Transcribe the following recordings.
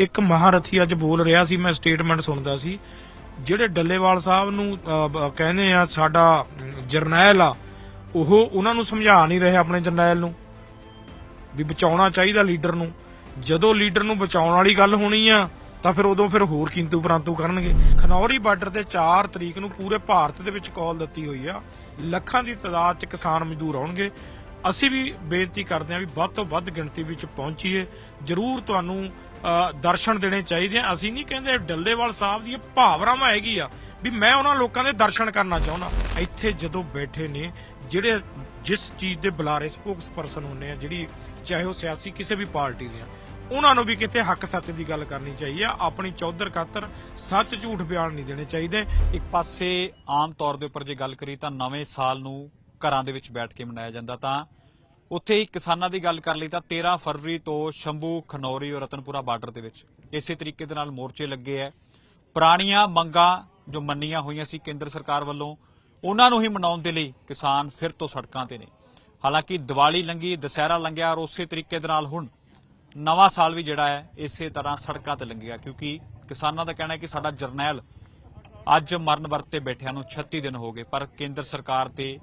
ਇੱਕ ਮਹਾਰਥੀ ਅੱਜ ਬੋਲ ਰਿਹਾ ਸੀ, ਮੈਂ ਸਟੇਟਮੈਂਟ ਸੁਣਦਾ ਸੀ। ਜਿਹੜੇ ਡੱਲੇਵਾਲ ਸਾਹਿਬ ਨੂੰ ਕਹਿੰਦੇ ਆ, ਸਾਡਾ ਜਰਨੈਲ ਆ, ਉਹ ਉਹਨਾਂ ਨੂੰ ਸਮਝਾ ਨਹੀਂ ਰਹੇ ਆਪਣੇ ਜਰਨੈਲ ਨੂੰ, ਵੀ ਬਚਾਉਣਾ ਚਾਹੀਦਾ ਲੀਡਰ ਨੂੰ। ਜਦੋਂ ਲੀਡਰ ਨੂੰ ਬਚਾਉਣ ਵਾਲੀ ਗੱਲ ਹੋਣੀ ਆ, ਤਾਂ ਫਿਰ ਉਦੋਂ ਫਿਰ ਹੋਰ ਕਿੰਤੂ ਪਰੰਤੂ ਕਰਨਗੇ। ਖਨੌਰੀ ਬਾਰਡਰ ਤੇ 4 ਤਰੀਕ ਨੂੰ ਪੂਰੇ ਭਾਰਤ ਦੇ ਵਿੱਚ ਕਾਲ ਦਿੱਤੀ ਹੋਈ ਆ। ਲੱਖਾਂ ਦੀ ਤਾਦਾਦ 'ਚ ਕਿਸਾਨ ਮਜ਼ਦੂਰ ਆਉਣਗੇ। ਅਸੀਂ ਵੀ ਬੇਨਤੀ ਕਰਦੇ ਹਾਂ ਵੀ ਵੱਧ ਤੋਂ ਵੱਧ ਗਿਣਤੀ ਵਿੱਚ ਪਹੁੰਚੀਏ। ਜ਼ਰੂਰ ਤੁਹਾਨੂੰ ਦਰਸ਼ਨ ਦੇਣੇ ਚਾਹੀਦੇ ਆ। ਅਸੀਂ ਨਹੀਂ ਕਹਿੰਦੇ ਡੱਲੇਵਾਲ ਸਾਹਿਬ ਦੀ ਭਾਵਨਾਵਾਂ ਹੈਗੀ ਆ ਵੀ ਮੈਂ ਉਹਨਾਂ ਲੋਕਾਂ ਦੇ ਦਰਸ਼ਨ ਕਰਨਾ ਚਾਹੁੰਦਾ। ਇੱਥੇ ਜਦੋਂ ਬੈਠੇ ਨੇ, ਜਿਹੜੇ ਜਿਸ ਚੀਜ਼ ਦੇ ਬੁਲਾਰੇ ਸਪੋਕਸ ਪਰਸਨ ਹੁੰਨੇ ਆ, ਜਿਹੜੀ ਚਾਹੇ ਉਹ ਸਿਆਸੀ ਕਿਸੇ ਵੀ ਪਾਰਟੀ ਦੇ ਆ, ਉਹਨਾਂ ਨੂੰ ਵੀ ਕਿਤੇ ਹੱਕ ਸੱਚ ਦੀ ਗੱਲ ਕਰਨੀ ਚਾਹੀਏ ਆਪਣੀ ਚੌਧਰ ਖਾਤਰ ਸੱਚ ਝੂਠ ਬਿਆਨ ਨਹੀਂ ਦੇਣੇ ਚਾਹੀਦੇ। ਇੱਕ ਪਾਸੇ ਆਮ ਤੌਰ ਦੇ ਉੱਪਰ ਜੇ ਗੱਲ ਕਰੀ ਤਾਂ ਨਵੇਂ ਸਾਲ ਨੂੰ ਘਰਾਂ ਦੇ ਵਿੱਚ ਬੈਠ ਕੇ ਮਨਾਇਆ ਜਾਂਦਾ ਤਾਂ ਉੱਥੇ ਹੀ ਕਿਸਾਨਾਂ ਦੀ ਗੱਲ ਕਰ ਲਈ ਤਾਂ 13 ਫਰਵਰੀ ਤੋਂ ਸ਼ੰਭੂ, ਖਨੌਰੀ ਔਰ ਰਤਨਪੁਰਾ ਬਾਰਡਰ ਦੇ ਵਿੱਚ। ਇਸੇ ਤਰੀਕੇ ਦੇ ਨਾਲ ਮੋਰਚੇ ਲੱਗੇ ਐ। ਪੁਰਾਣੀਆਂ ਮੰਗਾਂ ਜੋ ਮੰਨੀਆਂ ਹੋਈਆਂ ਸੀ ਕੇਂਦਰ ਸਰਕਾਰ ਵੱਲੋਂ, ਉਹਨਾਂ ਨੂੰ ਹੀ ਮਨਾਉਣ ਦੇ ਲਈ ਕਿਸਾਨ ਫਿਰ ਤੋਂ ਸੜਕਾਂ ਤੇ ਨੇ। ਹਾਲਾਂਕਿ ਦੀਵਾਲੀ ਲੰਗੀ ਦੁਸਹਿਰਾ ਲੰਘਿਆ ਔਰ ਉਸੇ ਤਰੀਕੇ ਦੇ ਨਾਲ ਹੁਣ ਨਵਾਂ ਸਾਲ ਵੀ ਜਿਹੜਾ ਹੈ ਇਸੇ ਤਰ੍ਹਾਂ ਸੜਕਾਂ ਤੇ ਲੰਘਿਆ ਕਿਉਂਕਿ ਕਿਸਾਨਾਂ ਦਾ ਕਹਿਣਾ ਹੈ ਕਿ ਸਾਡਾ ਜਰਨੈਲ ਅੱਜ ਮਰਨ ਵਰਤ ਤੇ ਬੈਠਿਆਂ ਨੂੰ 36 ਦਿਨ ਹੋ ਗਏ, ਪਰ ਕੇਂਦਰ ਸਰਕਾਰ ਤੇ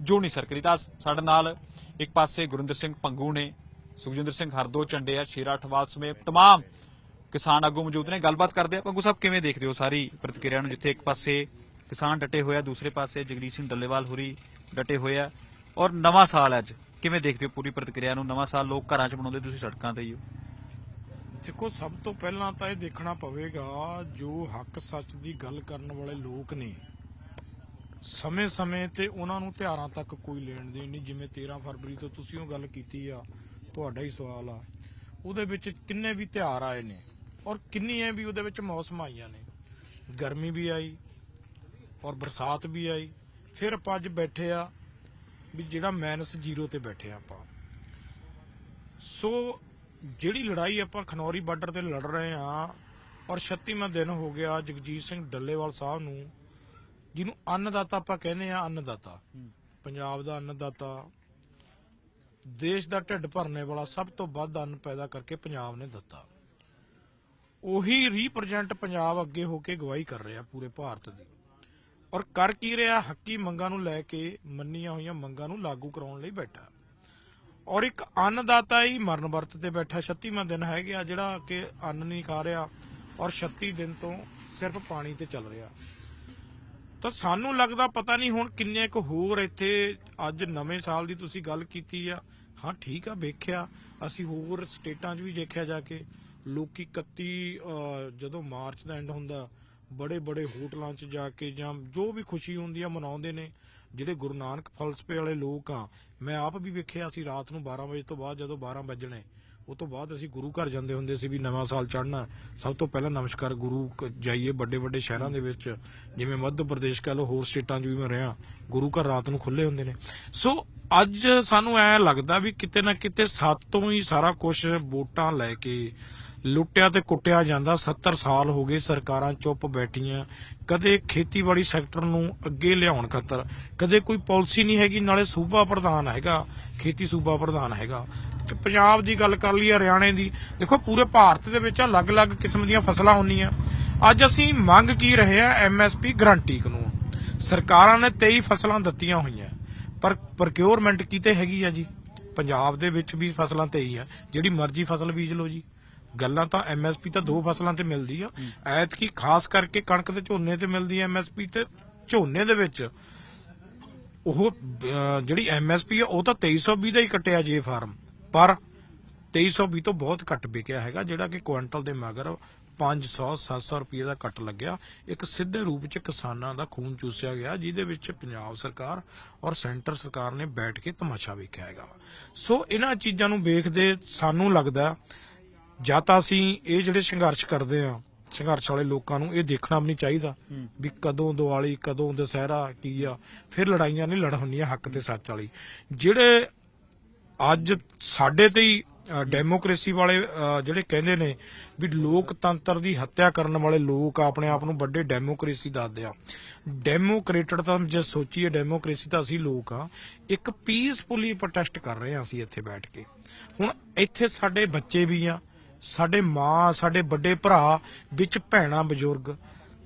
ਜੋ ਸਰਕਰੀ ਤਾਂ ਸਾਡੇ ਨਾਲ ਇੱਕ ਪਾਸੇ ਗੁਰਿੰਦਰ ਸਿੰਘ ਪੰਗੂ ਨੇ, ਸੁਖਜਿੰਦਰ ਸਿੰਘ ਹਰਦੋ ਝੰਡੇ ਸ਼ੇਰਾ ਠਵਾਲ ਸਮੇਤ ਤਮਾਮ ਕਿਸਾਨ ਆਗੂ ਮੌਜੂਦ ਨੇ। ਗੱਲਬਾਤ ਕਰਦੇ ਆ। ਪੰਗੂ ਸਾਹਿਬ, ਕਿਵੇਂ ਦੇਖਦੇ ਹੋ ਸਾਰੀ ਪ੍ਰਤੀਕਿਰਿਆ ਨੂੰ ਜਿੱਥੇ ਇੱਕ ਪਾਸੇ ਕਿਸਾਨ ਡਟੇ ਹੋਏ ਦੂਸਰੇ ਪਾਸੇ ਜਗਦੀਸ਼ ਸਿੰਘ ਡੱਲੇਵਾਲ ਹੋਰੀ ਡਟੇ ਹੋਏ ਔਰ ਨਵਾਂ ਸਾਲ ਅੱਜ, ਕਿਵੇਂ ਦੇਖਦੇ ਹੋ ਪੂਰੀ ਪ੍ਰਤੀਕਿਰਿਆ ਨੂੰ? ਨਵਾਂ ਸਾਲ ਲੋਕ ਘਰਾਂ 'ਚ ਬਣਾਉਂਦੇ ਤੁਸੀਂ ਸੜਕਾਂ ਤੇ ਹੀ ਹੋ। ਦੇਖੋ, ਸਭ ਤੋਂ ਪਹਿਲਾਂ ਤਾਂ ਇਹ ਦੇਖਣਾ ਪਵੇਗਾ ਜੋ ਹੱਕ ਸੱਚ ਦੀ ਗੱਲ ਕਰਨ ਵਾਲੇ ਲੋਕ ਨੇ। ਸਮੇਂ-ਸਮੇਂ ਤੇ ਉਹਨਾਂ ਨੂੰ ਤਿਉਹਾਰਾਂ ਤੱਕ ਕੋਈ ਲੈਣ ਦੇਣ ਨਹੀਂ, ਜਿਵੇਂ 13 ਫਰਵਰੀ ਤੋਂ ਤੁਸੀਂ ਉਹ ਗੱਲ ਕੀਤੀ ਆ, ਤੁਹਾਡਾ ਹੀ ਸਵਾਲ ਆ। ਉਹਦੇ ਵਿੱਚ ਕਿੰਨੇ ਵੀ ਤਿਉਹਾਰ ਆਏ ਨੇ ਔਰ ਕਿੰਨੀਆਂ ਵੀ ਉਹਦੇ ਵਿੱਚ ਮੌਸਮ ਆਈਆਂ ਨੇ। ਗਰਮੀ ਵੀ ਆਈ ਔਰ ਬਰਸਾਤ ਵੀ ਆਈ। ਫਿਰ ਆਪਾਂ ਅੱਜ ਬੈਠੇ ਆ ਵੀ ਜਿਹੜਾ ਮਾਈਨਸ ਜ਼ੀਰੋ ਤੇ ਬੈਠੇ ਆ ਆਪਾਂ। ਸੋ ਜਿਹੜੀ ਲੜਾਈ ਆਪਾਂ ਖਨੌਰੀ ਬਾਰਡਰ ਤੇ ਲੜ ਰਹੇ ਆ ਔਰ 36ਵਾਂ ਦਿਨ ਹੋ ਗਿਆ ਜਗਜੀਤ ਸਿੰਘ ਡੱਲੇਵਾਲ ਸਾਹਿਬ ਨੂੰ ਜਿਹਨੂੰ ਅੰਨਦਾਤਾ ਆਪਾਂ ਕਹਿੰਦੇ ਆ ਅੰਨਦਾਤਾ। ਪੰਜਾਬ ਦਾ ਅੰਨਦਾਤਾ। ਦੇਸ਼ ਦਾ ਢਿੱਡ ਭਰਨੇ ਵਾਲਾ ਸਭ ਤੋਂ ਵੱਧ ਅੰਨ ਪੈਦਾ ਕਰਕੇ ਪੰਜਾਬ ਨੇ ਦਿੱਤਾ। ਉਹੀ ਰੀਪ੍ਰੈਜ਼ੈਂਟ ਪੰਜਾਬ ਅੱਗੇ ਹੋ ਕੇ ਗਵਾਹੀ ਕਰ ਰਿਹਾ ਪੂਰੇ ਭਾਰਤ ਦੀ। ਔਰ ਕਰ ਕੀ ਰਿਹਾ? ਹੱਕੀ ਮੰਗਾਂ ਨੂੰ ਲੈ ਕੇ ਮੰਨੀਆਂ ਹੋਈਆਂ ਮੰਗਾਂ ਨੂੰ ਲਾਗੂ ਕਰਾਉਣ ਲਈ ਬੈਠਾ। ਔਰ ਇੱਕ ਅੰਨਦਾਤਾ ਹੀ ਮਰਨ ਵਰਤ ਤੇ ਬੈਠਾ। 36ਵਾਂ ਦਿਨ ਹੈ ਗਿਆ ਜਿਹੜਾ ਕਿ ਅੰਨ ਨਹੀਂ ਖਾ ਰਿਹਾ। ਔਰ 36 ਦਿਨ ਤੋਂ ਸਿਰਫ ਪਾਣੀ ਤੇ ਚੱਲ ਰਿਹਾ। ਤਾਂ ਸਾਨੂੰ ਲੱਗਦਾ ਪਤਾ ਨਹੀਂ ਹੁਣ ਕਿੰਨੇ ਕੁ ਹੋਰ ਇੱਥੇ ਅੱਜ ਨਵੇਂ ਸਾਲ ਦੀ ਤੁਸੀਂ ਗੱਲ ਕੀਤੀ ਆ। ਹਾਂ, ਠੀਕ ਆ, ਵੇਖਿਆ। ਅਸੀਂ ਹੋਰ ਸਟੇਟਾਂ 'ਚ ਵੀ ਦੇਖਿਆ ਜਾ ਕੇ। ਲੋਕੀ 31 ਜਦੋਂ ਮਾਰਚ ਦਾ ਐਂਡ ਹੁੰਦਾ ਬੜੇ ਬੜੇ ਹੋਟਲਾਂ 'ਚ ਜਾ ਕੇ ਜਾਂ ਜੋ ਵੀ ਖੁਸ਼ੀ ਹੁੰਦੀ ਆ ਮਨਾਉਂਦੇ ਨੇ। ਜਿਹੜੇ ਗੁਰੂ ਨਾਨਕ ਫਲਸਫੇ ਵਾਲੇ ਲੋਕ ਆ, ਮੈਂ ਆਪ ਵੀ ਵੇਖਿਆ ਸੀ ਰਾਤ ਨੂੰ 12 ਵਜੇ ਤੋਂ ਬਾਅਦ ਜਦੋਂ 12 ਵਜਣੇ ਉਹ ਤੋਂ ਬਾਅਦ ਅਸੀਂ ਗੁਰੂ ਘਰ ਜਾਂਦੇ ਹੁੰਦੇ ਸੀ ਵੀ ਨਵਾਂ ਸਾਲ ਚੜ੍ਹਨਾ। ਸਭ ਤੋਂ ਪਹਿਲਾਂ ਨਮਸਕਾਰ ਗੁਰੂ ਕ- ਜਾਈਏ ਵੱਡੇ ਵੱਡੇ ਸ਼ਹਿਰਾਂ ਦੇ ਵਿੱਚ, ਜਿਵੇਂ ਮੱਧ ਪ੍ਰਦੇਸ਼ ਕਹ ਲਓ, ਹੋਰ ਸਟੇਟਾਂ 'ਚ ਵੀ ਮੈਂ ਰਿਹਾ। ਗੁਰੂ ਘਰ ਰਾਤ ਨੂੰ ਖੁੱਲੇ ਹੁੰਦੇ ਨੇ। ਸੋ ਅੱਜ ਸਾਨੂੰ ਐ ਲੱਗਦਾ ਵੀ ਕਿਤੇ ਨਾ ਕਿਤੇ ਸਾਤੋਂ ਹੀ ਸਾਰਾ ਕੁਝ ਵੋਟਾਂ ਲੈ ਕੇ ਲੁੱਟਿਆ ਤੇ ਕੁੱਟਿਆ ਜਾਂਦਾ। 70 ਸਾਲ ਹੋ ਗਏ ਸਰਕਾਰਾਂ ਚੁੱਪ ਬੈਠੀਆਂ। ਕਦੇ ਖੇਤੀਬਾੜੀ ਸੈਕਟਰ ਨੂੰ ਅੱਗੇ ਲਿਆਉਣ ਖਾਤਰ, ਕਦੇ ਕੋਈ ਪਾਲਿਸੀ ਨਹੀਂ ਹੈਗੀ, ਨਾਲੇ ਸੂਬਾ ਪ੍ਰਧਾਨ ਹੈਗਾ, ਖੇਤੀ ਸੂਬਾ ਪ੍ਰਧਾਨ ਹੈਗਾ। ਪੰਜਾਬ ਦੀ ਗੱਲ ਕਰ ਲਈ ਹਰਿਆਣੇ ਦੀ ਦੇਖੋ ਪੂਰੇ ਭਾਰਤ ਦੇ ਵਿੱਚ ਅਲੱਗ-ਅਲੱਗ ਕਿਸਮ ਦੀਆਂ ਫਸਲਾਂ ਹੁੰਦੀਆਂ। ਅੱਜ ਅਸੀਂ ਮੰਗ ਕੀ ਰਹੇ ਆ ਐਮਐਸਪੀ ਗਰੰਟੀ ਕਾਨੂੰਨ। ਸਰਕਾਰਾਂ ਨੇ 23 ਫਸਲਾਂ ਦਿੱਤੀਆਂ ਹੋਈਆਂ। ਪਰ ਪ੍ਰੋਕਿਉਰਮੈਂਟ ਕੀਤੇ ਹੈਗੀ ਆ ਜੀ? ਪੰਜਾਬ ਦੇ ਵਿੱਚ ਵੀ ਫਸਲਾਂ ਤੇ ਹੀ ਆ। ਜਿਹੜੀ ਮਰਜ਼ੀ ਫਸਲ ਬੀਜ ਲਓ ਜੀ। ਗੱਲਾਂ ਤਾਂ ਐਮਐਸਪੀ ਤਾਂ ਦੋ ਫਸਲਾਂ ਤੇ ਮਿਲਦੀ ਆ। ਐਤਕੀ ਖਾਸ ਕਰਕੇ ਕਣਕ ਤੇ ਝੋਨੇ ਤੇ ਮਿਲਦੀ ਆ ਐਮਐਸਪੀ ਤੇ। ਝੋਨੇ ਦੇ ਵਿੱਚ ਉਹ ਜਿਹੜੀ ਐਮਐਸਪੀ ਆ ਉਹ ਤਾਂ 2320 ਦਾ ਹੀ ਕੱਟਿਆ ਜੇ ਫਾਰਮ। ਪਰ 2320 ਤੋਂ ਬਹੁਤ ਘੱਟ ਵਿਕਿਆ ਹੈਗਾ ਜਿਹੜਾ ਕਿ ਕੁਇੰਟਲ ਦੇ ਮਗਰ 500 700 ਰੁਪਏ ਦਾ ਕੱਟ ਲੱਗਿਆ। ਇੱਕ ਸਿੱਧੇ ਰੂਪ ਚ ਕਿਸਾਨਾਂ ਦਾ ਖੂਨ ਚੂਸਿਆ ਗਿਆ ਜਿਹਦੇ ਵਿੱਚ ਪੰਜਾਬ ਸਰਕਾਰ ਔਰ ਸੈਂਟਰ ਸਰਕਾਰ ਨੇ ਬੈਠ ਕੇ ਤਮਾਸ਼ਾ ਵੇਖਿਆ ਹੈਗਾ। ਸੋ ਇਹਨਾਂ ਚੀਜ਼ਾਂ ਨੂੰ ਵੇਖਦੇ ਸਾਨੂੰ ਲੱਗਦਾ ਜਾਂ ਤਾਂ ਅਸੀਂ ਇਹ ਜਿਹੜੇ ਸੰਘਰਸ਼ ਕਰਦੇ ਆ ਸੰਘਰਸ਼ ਵਾਲੇ ਲੋਕਾਂ ਨੂੰ ਇਹ ਦੇਖਣਾ ਵੀ ਨਹੀਂ ਚਾਹੀਦਾ ਵੀ ਕਦੋਂ ਦੀਵਾਲੀ ਕਦੋਂ ਦੁਸਹਿਰਾ ਕੀ ਆ ਫਿਰ ਲੜਾਈਆਂ ਨਹੀਂ ਲੜ ਹੁੰਦੀਆਂ ਹੱਕ ਤੇ ਸੱਚ ਵਾਲੀ। ਜਿਹੜੇ ਅੱਜ ਸਾਡੇ ਤੇ ਹੀ ਡੈਮੋਕ੍ਰੇਸੀ ਵਾਲੇ ਜਿਹੜੇ ਕਹਿੰਦੇ ਨੇ ਵੀ ਲੋਕਤੰਤਰ ਦੀ ਹੱਤਿਆ ਕਰਨ ਵਾਲੇ ਲੋਕ ਆਪਣੇ ਆਪ ਨੂੰ ਵੱਡੇ ਡੈਮੋਕ੍ਰੇਸੀ ਦੱਸਦੇ ਆ। ਡੈਮੋਕ੍ਰੇਟਡ ਤਾਂ ਜੇ ਸੋਚੀਏ ਡੈਮੋਕ੍ਰੇਸੀ ਤਾਂ ਅਸੀਂ ਲੋਕ ਆ। ਇੱਕ ਪੀਸਫੁਲੀ ਪ੍ਰੋਟੈਸਟ ਕਰ ਰਹੇ ਆ ਅਸੀਂ ਇੱਥੇ ਬੈਠ ਕੇ। ਹੁਣ ਇੱਥੇ ਸਾਡੇ ਬੱਚੇ ਵੀ ਆ, ਸਾਡੇ ਮਾਂ, ਸਾਡੇ ਵੱਡੇ ਭਰਾ ਵਿੱਚ ਭੈਣਾਂ ਬਜ਼ੁਰਗ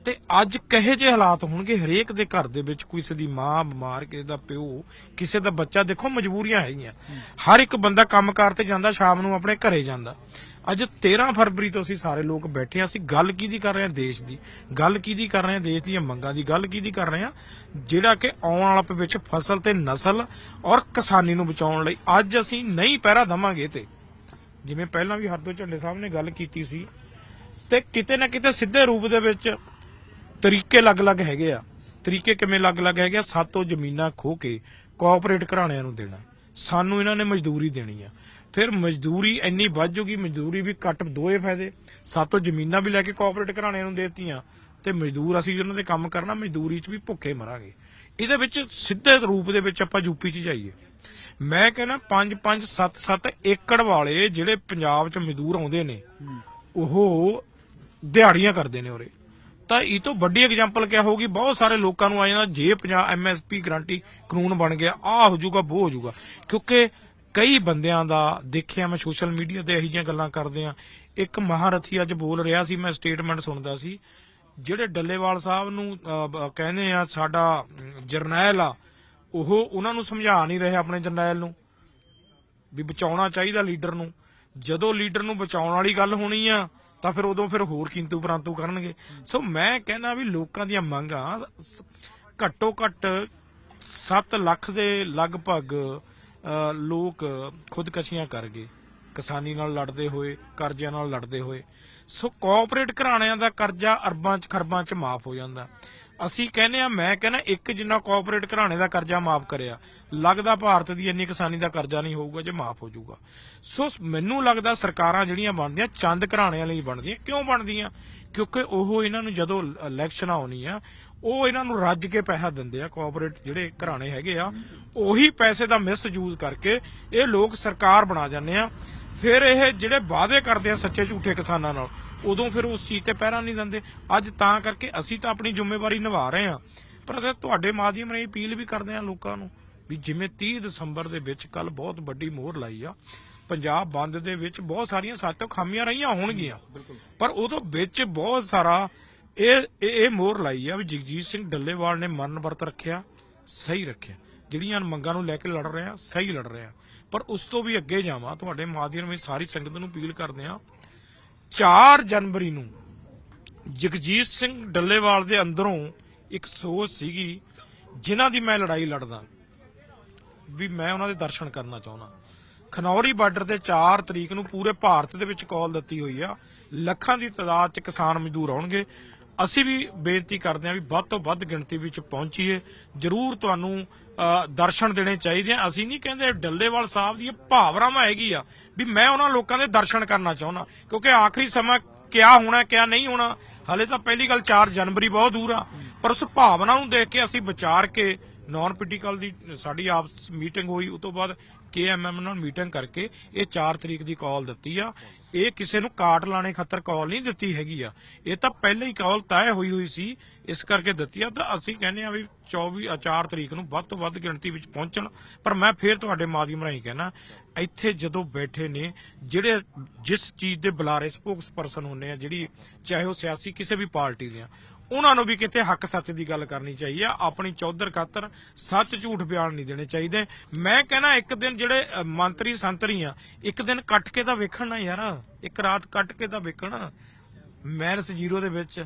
ਤੇ ਅੱਜ ਕਹੇ ਜੇ ਹਾਲਾਤ ਹੋਣਗੇ? ਹਰੇਕ ਦੇ ਘਰ ਦੇ ਵਿੱਚ ਕਿਸੇ ਦੀ ਮਾਂ, ਬਿਮਾਰ, ਕਿਸੇ ਦਾ ਪਿਓ, ਕਿਸੇ ਦਾ ਬੱਚਾ, ਦੇਖੋ ਮਜਬੂਰੀਆਂ ਹੈਗੀਆਂ। ਹਰ ਇੱਕ ਬੰਦਾ ਕੰਮਕਾਰ ਤੇ ਜਾਂਦਾ, ਸ਼ਾਮ ਨੂੰ ਆਪਣੇ ਘਰੇ ਜਾਂਦਾ। ਅੱਜ 13 ਫਰਵਰੀ ਤੋਂ ਅਸੀਂ ਸਾਰੇ ਲੋਕ ਬੈਠੇ ਹਾਂ। ਅਸੀਂ ਗੱਲ ਕਿਹਦੀ ਕਰ ਰਹੇ ਹਾਂ? ਦੇਸ਼ ਦੀ। ਗੱਲ ਕਿਹਦੀ ਕਰ ਰਹੇ ਹਾਂ? ਦੇਸ਼ ਦੀਆਂ ਮੰਗਾਂ ਦੀ। ਗੱਲ ਕਿਹਦੀ ਕਰ ਰਹੇ ਹਾਂ? ਜਿਹੜਾ ਕਿ ਆਉਣ ਵਾਲਾ ਭਵਿੱਖ, ਫਸਲ ਤੇ ਨਸਲ ਔਰ ਕਿਸਾਨੀ ਨੂੰ ਬਚਾਉਣ ਲਈ ਅੱਜ ਅਸੀਂ ਨਹੀਂ ਪਹਿਰਾ ਦਵਾਂਗੇ ਤੇ। ਜਿਵੇਂ ਪਹਿਲਾਂ ਵੀ ਹਰਦੋ ਝੰਡੇ ਸਾਹਿਬ ਨੇ ਗੱਲ ਕੀਤੀ ਸੀ ਤੇ ਕਿਤੇ ਨਾ ਕਿਤੇ ਸਿੱਧੇ ਰੂਪ ਦੇ ਵਿੱਚ ਤਰੀਕੇ ਅਲੱਗ-ਅਲੱਗ ਹੈਗੇ ਆ। ਤਰੀਕੇ ਕਿਵੇਂ ਅਲੱਗ-ਅਲੱਗ ਹੈਗੇ ਆ? ਸਾਤੋਂ ਜ਼ਮੀਨਾਂ ਖੋ ਕੇ ਕੋਆਪਰੇਟ ਘਰਾਣਿਆਂ ਨੂੰ ਦੇਣਾ। ਸਾਨੂੰ ਇਹਨਾਂ ਨੇ ਮਜ਼ਦੂਰੀ ਦੇਣੀ ਆ। ਫਿਰ ਮਜ਼ਦੂਰੀ ਇੰਨੀ ਵੱਧ ਜੂਗੀ ਮਜ਼ਦੂਰੀ ਵੀ ਘੱਟ ਦੋਏ ਫਾਇਦੇ। ਸਾਤੋਂ ਜ਼ਮੀਨਾਂ ਵੀ ਲੈ ਕੇ ਕੋਆਪਰੇਟ ਘਰਾਣਿਆਂ ਨੂੰ ਦੇਤੀਆਂ ਤੇ ਮਜ਼ਦੂਰ ਅਸੀਂ ਉਹਨਾਂ ਦੇ ਕੰਮ ਕਰਨਾ ਮਜ਼ਦੂਰੀ 'ਚ ਵੀ ਭੁੱਖੇ ਮਰਾਂਗੇ। ਇਹਦੇ ਵਿੱਚ ਸਿੱਧੇ ਰੂਪ ਦੇ ਵਿੱਚ ਆਪਾਂ ਯੂਪੀ 'ਚ ਜਾਈਏ। ਮੈਂ ਕਹਿੰਦਾ 5 5 7 7 ਏਕੜ ਵਾਲੇ ਜਿਹੜੇ ਪੰਜਾਬ 'ਚ ਮਜ਼ਦੂਰ ਆਉਂਦੇ ਨੇ ਉਹ ਦਿਹਾੜੀਆਂ ਕਰਦੇ ਨੇ ਉਰੇ। ਤਾਂ ਇਹ ਤੋਂ ਵੱਡੀ ਐਗਜ਼ਾਮਪਲ ਕਿਆ ਹੋਊਗੀ? ਬਹੁਤ ਸਾਰੇ ਲੋਕਾਂ ਨੂੰ ਆ ਜਾਂਦਾ, ਜੇ ਪੰਜਾਬ ਐਮਐਸਪੀ ਗਰੰਟੀ ਕਾਨੂੰਨ ਬਣ ਗਿਆ ਆ ਹੋ ਜਾਊਗਾ ਉਹ ਹੋ ਜਾਊਗਾ। ਕਿਉਂਕਿ ਕਈ ਬੰਦਿਆਂ ਦਾ ਦੇਖਿਆ ਮੈਂ ਸੋਸ਼ਲ ਮੀਡੀਆ ਤੇ ਇਹੋ ਜਿਹੀਆਂ ਗੱਲਾਂ ਕਰਦੇ ਆ। ਇੱਕ ਮਹਾਰਥੀ ਅੱਜ ਬੋਲ ਰਿਹਾ ਸੀ, ਮੈਂ ਸਟੇਟਮੈਂਟ ਸੁਣਦਾ ਸੀ। ਜਿਹੜੇ ਡੱਲੇਵਾਲ ਸਾਹਿਬ ਨੂੰ ਕਹਿੰਦੇ ਆ, ਸਾਡਾ ਜਰਨੈਲ ਆ, ਉਹ ਉਹਨਾਂ ਨੂੰ ਸਮਝਾ ਨਹੀਂ ਰਹੇ ਆਪਣੇ ਜਰਨੈਲ ਨੂੰ ਵੀ ਬਚਾਉਣਾ ਚਾਹੀਦਾ ਲੀਡਰ ਨੂੰ। ਜਦੋਂ ਲੀਡਰ ਨੂੰ ਬਚਾਉਣ ਵਾਲੀ ਗੱਲ ਹੋਣੀ ਆ ਤਾਂ ਫਿਰ ਉਦੋਂ ਫਿਰ ਹੋਰ ਕਿੰਤੂ ਪਰੰਤੂ ਕਰਨਗੇ। ਸੋ ਮੈਂ ਕਹਿੰਦਾ ਵੀ ਲੋਕਾਂ ਦੀਆਂ ਮੰਗਾਂ ਸ- ਘੱਟੋ ਘੱਟ 7 ਲੱਖ ਦੇ ਲਗਭਗ ਲੋਕ ਖੁਦਕਸ਼ੀਆਂ ਕਰ ਗਏ ਕਿਸਾਨੀ ਨਾਲ ਲੜਦੇ ਹੋਏ, ਕਰਜ਼ਿਆਂ ਨਾਲ ਲੜਦੇ ਹੋਏ। ਸੋ ਕੋਆਪਰੇਟ ਘਰਾਣਿਆਂ ਦਾ ਕਰਜ਼ਾ ਅਰਬਾਂ ਚ ਖਰਬਾਂ ਚ ਮਾਫ ਹੋ ਜਾਂਦਾ। ਅਸੀਂ ਕਹਿੰਦੇ ਆ ਮੈਂ ਕਹਿੰਦਾ ਇੱਕ ਜਿੰਨਾ ਕੋਆਪਰੇਟ ਘਰਾਣੇ ਦਾ ਕਰਜ਼ਾ ਮਾਫ ਕਰਿਆ, ਲੱਗਦਾ ਭਾਰਤ ਦੀ ਇੰਨੀ ਕਿਸਾਨੀ ਦਾ ਕਰਜ਼ਾ ਨਹੀਂ ਹੋਊਗਾ ਜੇ ਮਾਫ ਹੋ ਜਾਊਗਾ। ਸੋ ਮੈਨੂੰ ਲੱਗਦਾ ਸਰਕਾਰਾਂ ਜਿਹੜੀਆਂ ਬਣਦੀਆਂ, ਚੰਦ ਘਰਾਣਿਆਂ ਲਈ ਬਣਦੀਆਂ। ਕਿਉਂ ਬਣਦੀਆਂ? ਕਿਉਂਕਿ ਉਹ ਇਹਨਾਂ ਨੂੰ ਜਦੋਂ ਇਲੈਕਸ਼ਨ ਆਉਣੀ ਆ, ਉਹ ਇਹਨਾਂ ਨੂੰ ਰੱਜ ਕੇ ਪੈਸਾ ਦਿੰਦੇ ਆ ਕੋਆਪਰੇਟ ਜਿਹੜੇ ਘਰਾਣੇ ਹੈਗੇ ਆ, ਉਹੀ ਪੈਸੇ ਦਾ ਮਿਸਯੂਜ਼ ਕਰਕੇ ਇਹ ਲੋਕ ਸਰਕਾਰ ਬਣਾ ਜਾਂਦੇ ਆ। ਫਿਰ ਇਹ ਜਿਹੜੇ ਵਾਅਦੇ ਕਰਦੇ ਆ ਸੱਚੇ ਝੂਠੇ ਕਿਸਾਨਾਂ ਨਾਲ ਉਦੋਂ ਫਿਰ ਉਸ ਚੀਜ਼ ਤੇ ਪਹਿਰਾ ਨਹੀਂ ਦਿੰਦੇ। ਅੱਜ ਤਾਂ ਕਰਕੇ ਅਸੀਂ ਤਾਂ ਆਪਣੀ ਜ਼ਿੰਮੇਵਾਰੀ ਨਿਭਾ ਰਹੇ ਆ ਪਰ ਅਸੀਂ ਤੁਹਾਡੇ ਮਾਧਿਅਮ ਰਾਹੀਂ ਅਪੀਲ ਵੀ ਕਰਦੇ ਆ ਲੋਕਾਂ ਨੂੰ ਵੀ ਜਿਵੇਂ 30 ਦਸੰਬਰ ਦੇ ਵਿੱਚ ਕੱਲ ਬਹੁਤ ਵੱਡੀ ਮੋਹਰ ਲਾਈ ਆ ਪੰਜਾਬ ਬੰਦ ਦੇ ਵਿੱਚ ਬਹੁਤ ਸਾਰੀਆਂ ਸਾਤੋਂ ਖਾਮੀਆਂ ਰਹੀਆਂ ਹੋਣਗੀਆਂ। ਪਰ ਉਦੋਂ ਵਿੱਚ ਬਹੁਤ ਸਾਰਾ ਇਹ ਇਹ ਮੋਹਰ ਲਾਈ ਆ ਵੀ ਜਗਜੀਤ ਸਿੰਘ ਡੱਲੇਵਾਲ ਨੇ ਮਰਨ ਵਰਤ ਰੱਖਿਆ ਸਹੀ ਰੱਖਿਆ। ਜਿਹੜੀਆਂ ਮੰਗਾਂ ਨੂੰ ਲੈ ਕੇ ਲੜ ਰਹੇ ਆ ਸਹੀ ਲੜ ਰਹੇ ਆ। ਪਰ ਉਸ ਤੋਂ ਵੀ ਅੱਗੇ ਜਾਵਾਂ ਤੁਹਾਡੇ ਮਾਧਿਅਮ ਵਿੱਚ ਸਾਰੀ ਸੰਗਤ ਨੂੰ ਅਪੀਲ ਕਰਦੇ ਆ 4 ਜਨਵਰੀ ਨੂੰ ਜਗਜੀਤ ਸਿੰਘ ਡੱਲੇਵਾਲ ਦੇ ਅੰਦਰੋਂ ਇੱਕ ਸੋਚ ਸੀਗੀ, ਜਿਨ੍ਹਾਂ ਦੀ ਮੈਂ ਲੜਾਈ ਲੜਦਾ। ਵੀ ਮੈਂ ਉਹਨਾਂ ਦੇ ਦਰਸ਼ਨ ਕਰਨਾ ਚਾਹੁੰਦਾ। ਖਨੌਰੀ ਬਾਰਡਰ ਤੇ 4 ਤਰੀਕ ਨੂੰ ਪੂਰੇ ਭਾਰਤ ਦੇ ਵਿੱਚ ਕਾਲ ਦਿੱਤੀ ਹੋਈ ਆ, ਲੱਖਾਂ ਦੀ ਤਾਦਾਦ 'ਚ ਕਿਸਾਨ ਮਜ਼ਦੂਰ ਆਉਣਗੇ। ਅਸੀਂ ਵੀ ਬੇਨਤੀ ਕਰਦੇ ਹਾਂ ਵੀ ਵੱਧ ਤੋਂ ਵੱਧ ਗਿਣਤੀ ਵਿੱਚ ਪਹੁੰਚੀਏ। ਜਰੂਰ ਤੁਹਾਨੂੰ ਦਰਸ਼ਨ ਦੇਣੇ ਚਾਹੀਦੇ ਆ। ਅਸੀਂ ਨਹੀਂ ਕਹਿੰਦੇ ਡੱਲੇਵਾਲ ਸਾਹਿਬ ਦੀ ਭਾਵਨਾਵਾਂ ਹੈਗੀ ਆ ਵੀ ਮੈਂ ਉਹਨਾਂ ਲੋਕਾਂ ਦੇ ਦਰਸ਼ਨ ਕਰਨਾ ਚਾਹੁੰਦਾ, ਕਿਉਂਕਿ ਆਖਰੀ ਸਮਾਂ ਕਿਆ ਹੋਣਾ, ਕਿਆ ਨਹੀਂ ਹੋਣਾ, ਹਲੇ ਤਾਂ ਪਹਿਲੀ ਗੱਲ 4 ਜਨਵਰੀ ਬਹੁਤ ਦੂਰ ਆ, ਪਰ ਉਸ ਭਾਵਨਾ ਨੂੰ ਦੇਖ ਕੇ ਅਸੀਂ ਵਿਚਾਰ ਕੇ ਨਾਨ ਪੋਲੀਟੀਕਲ ਦੀ ਸਾਡੀ ਆਪਸ ਮੀਟਿੰਗ ਹੋਈ, ਉਸ ਤੋਂ ਬਾਅਦ ਕੇਐਮਐਮ ਨਾਲ ਮੀਟਿੰਗ ਕਰਕੇ ਇਹ 4 ਤਰੀਕ ਦੀ ਕਾਲ ਦਿੱਤੀ ਆ। ਇਹ ਕਿਸੇ ਨੂੰ ਕਾਟ ਲਾਣੇ ਖਾਤਰ ਕਾਲ ਨਹੀਂ ਦਿੱਤੀ ਹੈਗੀ ਆ। ਇਹ ਤਾਂ ਪਹਿਲਾਂ ਹੀ ਕਾਲ ਤੈਅ ਹੋਈ ਹੋਈ ਸੀ ਇਸ ਕਰਕੇ ਦਿੱਤੀ ਆ। ਤਾਂ ਅਸੀਂ ਕਹਿੰਦੇ ਆ ਵੀ 24 ਅ, 4 ਤਰੀਕ ਨੂੰ ਵੱਧ ਤੋਂ ਵੱਧ ਗਿਣਤੀ ਵਿੱਚ ਪਹੁੰਚਣ। ਪਰ ਮੈਂ ਫੇਰ ਤੁਹਾਡੇ ਮਾਧਿਅਮ ਰਾਹੀਂ ਕਹਿਣਾ ਇੱਥੇ ਜਦੋਂ ਬੈਠੇ ਨੇ ਜਿਹੜੇ ਜਿਸ ਚੀਜ਼ ਦੇ ਬੁਲਾਰੇ ਸਪੋਕਸ ਪਰਸਨ ਹੁੰਨੇ ਆ ਜਿਹੜੀ ਚਾਹੇ ਉਹ ਸਿਆਸੀ ਕਿਸੇ ਵੀ ਪਾਰਟੀ ਦੇ ਆ ਉਹਨਾਂ ਨੂੰ ਵੀ ਕਿਤੇ ਹੱਕ ਸੱਚ ਦੀ ਗੱਲ ਕਰਨੀ ਚਾਹੀਏ। ਆਪਣੀ ਚੌਧਰ ਖਾਤਰ ਸੱਚ ਝੂਠ ਬਿਆਨ ਨਹੀਂ ਦੇਣੇ ਚਾਹੀਦੇ। ਮੈਂ ਕਹਿੰਦਾ ਇੱਕ ਦਿਨ ਜਿਹੜੇ ਮੰਤਰੀ ਸੰਤਰੀ ਆ ਇੱਕ ਦਿਨ ਕੱਟ ਕੇ ਤਾਂ ਵੇਖਣ ਨਾ ਯਾਰ। ਇੱਕ ਰਾਤ ਕੱਟ ਕੇ ਤਾਂ ਵੇਖਣ। ਮੈਰਸ ਜ਼ੀਰੋ ਦੇ ਵਿੱਚ